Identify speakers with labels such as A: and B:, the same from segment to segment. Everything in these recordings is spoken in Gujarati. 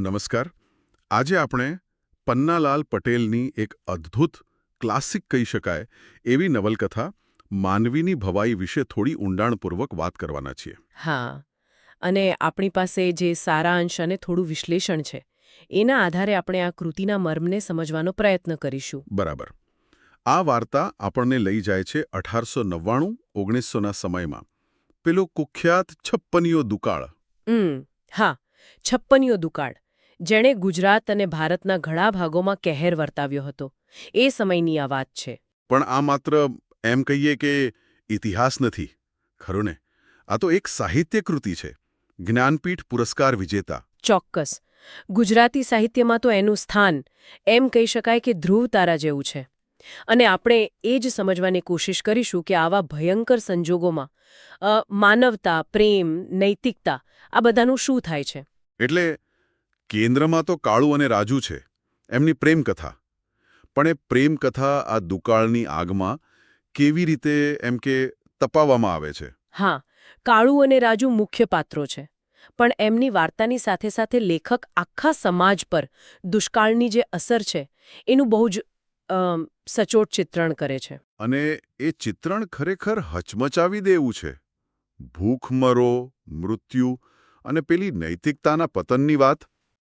A: નમસ્કાર. આજે આપણે પન્નાલાલ પટેલની એક અદ્ભુત ક્લાસિક કહી શકાય એવી નવલકથા માનવીની ભવાઈ વિશે થોડી ઊંડાણપૂર્વક વાત કરવાના છીએ.
B: હા અને આપણી પાસે જે સારાંશ અને થોડું વિશ્લેષણ છે એના આધારે આપણે આ કૃતિના મર્મને સમજવાનો પ્રયત્ન કરીશું.
A: બરાબર. આ વાર્તા આપણને લઈ જાય છે અઢારસો નવ્વાણું ઓગણીસોના સમયમાં. પેલો કુખ્યાત છપ્પનીઓ દુકાળ.
B: હા છપ્પનિયો દુકાળ. જેણે ગુજરાત અને ભારતના ઘણા ભાગોમાં કહેર વર્તાવ્યો હતો. એ સમયની આ વાત છે.
A: પણ આ માત્ર એમ કહીએ કે ઇતિહાસ નથી ખરું ને? આ તો એક સાહિત્ય કૃતિ છે જ્ઞાનપીઠ પુરસ્કાર વિજેતા.
B: ચોક્કસ. ગુજરાતી સાહિત્યમાં તો એનું સ્થાન એમ કહી શકાય કે ધ્રુવ તારા જેવું છે. અને આપણે એ જ સમજવાની કોશિશ કરીશું કે આવા ભયંકર સંજોગોમાં માનવતા પ્રેમ નૈતિકતા આ બધાનું શું થાય છે?
A: એટલે કેન્દ્રમાં તો કાળુ અને રાજુ છે એમની પ્રેમકથા. પણ એ પ્રેમકથા આ દુકાળની આગમાં કેવી રીતે એમ કે તપાવવામાં આવે છે?
B: હા કાળુ અને રાજુ મુખ્ય પાત્રો છે. પણ એમની વાર્તાની સાથે સાથે લેખક આખા સમાજ પર દુષ્કાળની જે અસર છે એનું બહુ જ સચોટ ચિત્રણ કરે છે.
A: અને એ ચિત્રણ ખરેખર હચમચાવી દેવું છે. ભૂખમરો મૃત્યુ અને પેલી નૈતિકતાના પતનની વાત.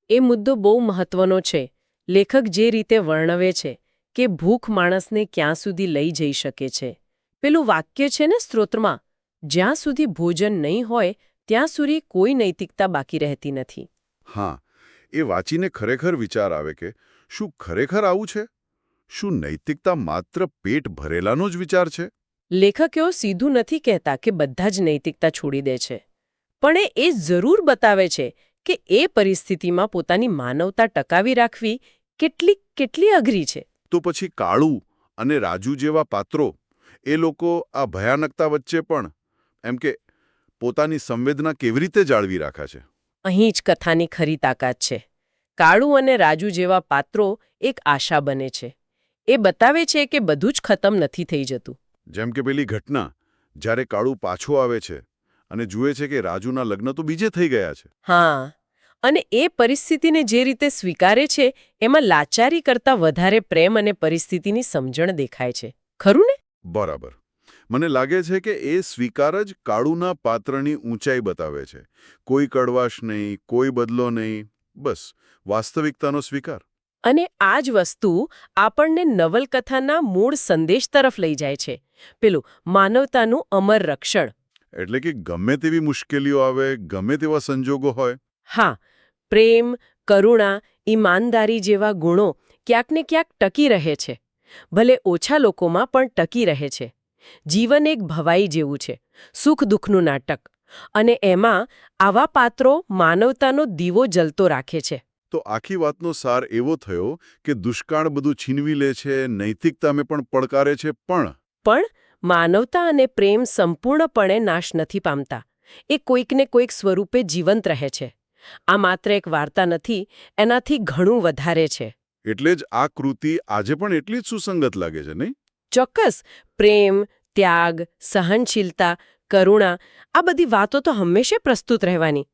B: એ મુદ્દો બહુ મહત્વનો છે. લેખક જે રીતે વર્ણવે છે કે ભૂખ માણસને ક્યાં સુધી લઈ જઈ શકે છે. પેલું વાક્ય છે ને સ્ત્રોત્રમાં જ્યાં સુધી ભોજન નહીં હોય ત્યાં સુધી કોઈ નૈતિકતા બાકી રહેતી નથી.
A: હા એ વાંચીને ખરેખર વિચાર આવે કે શું ખરેખર આવું છે? શું નૈતિકતા માત્ર પેટ ભરેલાનો જ વિચાર છે?
B: લેખકો સીધું નથી કહેતા કે બધા જ નૈતિકતા છોડી દે છે. પણ એ જરૂર બતાવે છે કે એ પરિસ્થિતિમાં પોતાની માનવતા ટકાવી રાખવી કેટલી કેટલી અઘરી છે?
A: તો પછી કાળુ અને રાજુ જેવા પાત્રો એ લોકો આ ભયાનકતા વચ્ચે પણ એમ કે પોતાની સંવેદના કેવી રીતે જાળવી રાખે છે?
B: અહીં જ કથાની ખરી તાકાત છે. કાળુ અને રાજુ જેવા પાત્રો એક આશા બને છે. એ બતાવે છે કે બધું જ ખતમ નથી થઈ જતું.
A: જેમ કે પેલી ઘટના જ્યારે કાળુ પાછો આવે છે અને જુએ છે કે રાજુના લગ્ન તો બીજે થઈ ગયા છે.
B: હા અને એ પરિસ્થિતિને જે રીતે સ્વીકારે છે એમાં લાચારી કરતાં વધારે પ્રેમ અને પરિસ્થિતિની સમજણ દેખાય છે. ખરું ને?
A: બરાબર. મને લાગે છે કે એ સ્વીકાર જ કાળુના પાત્રની ઊંચાઈ બતાવે છે. કોઈ કડવાશ નહીં કોઈ બદલો નહીં બસ વાસ્તવિકતાનો સ્વીકાર.
B: અને આ જ વસ્તુ આપણને નવલકથાના મૂળ સંદેશ તરફ લઈ જાય છે. પેલું માનવતાનું અમર રક્ષણ.
A: એટલે કે ગમે તેવી મુશ્કેલીઓ આવે ગમે તેવા સંજોગો હોય.
B: હા પ્રેમ કરુણા ઈમાનદારી જેવા ગુણો ક્યાંક ને ક્યાંક ટકી રહે છે. ભલે ઓછા લોકોમાં પણ ટકી રહે છે. જીવન એક ભવાઈ જેવું છે સુખ દુઃખનું નાટક. અને એમાં આવા પાત્રો માનવતાનો દીવો જલતો રાખે છે.
A: તો આખી વાતનો સાર એવો થયો કે દુષ્કાળ બધું છીનવી લે છે નૈતિકતાને પણ પડકારે છે પણ?
B: પણ માનવતા અને પ્રેમ સંપૂર્ણપણે નાશ નથી પામતા. એ કોઈકને કોઈક સ્વરૂપે જીવંત રહે છે. આ માત્ર એક વાર્તા નથી એનાથી ઘણું વધારે છે.
A: એટલે જ આ કૃતિ આજે પણ એટલી જ સુસંગત લાગે છે નહીં?
B: ચોક્કસ પ્રેમ ત્યાગ સહનશીલતા કરુણા આ બધી વાતો તો હંમેશા પ્રસ્તુત રહેવાની.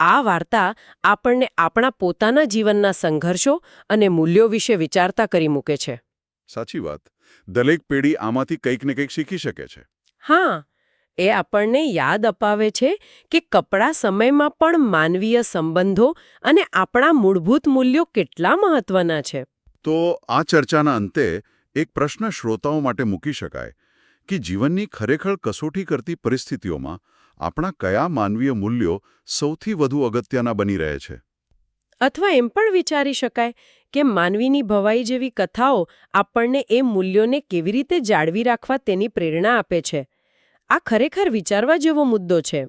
B: આ વાર્તા આપણને આપણા પોતાના જીવનના સંઘર્ષો અને મૂલ્યો વિશે વિચારતા કરી મૂકે છે.
A: સાચી વાત. દરેક પેઢી આમાંથી કંઈક ને કંઈક શીખી શકે છે.
B: હા એ આપણને યાદ અપાવે છે કે કપડા સમયમાં પણ માનવીય સંબંધો અને આપણા મૂળભૂત મૂલ્યો કેટલા મહત્વના છે.
A: તો આ ચર્ચાના અંતે એક પ્રશ્ન શ્રોતાઓ માટે મૂકી શકાય કે જીવનની ખરેખર કસોટી કરતી પરિસ્થિતિઓમાં આપણા કયા માનવીય મૂલ્યો સૌથી વધુ અગત્યના બની રહે છે?
B: અથવા એમ પણ વિચારી શકાય કે માનવીની ભવાઈ જેવી કથાઓ આપણને એ મૂલ્યોને કેવી રીતે જાળવી રાખવા તેની પ્રેરણા આપે છે. આ ખરેખર વિચારવા જેવો મુદ્દો છે.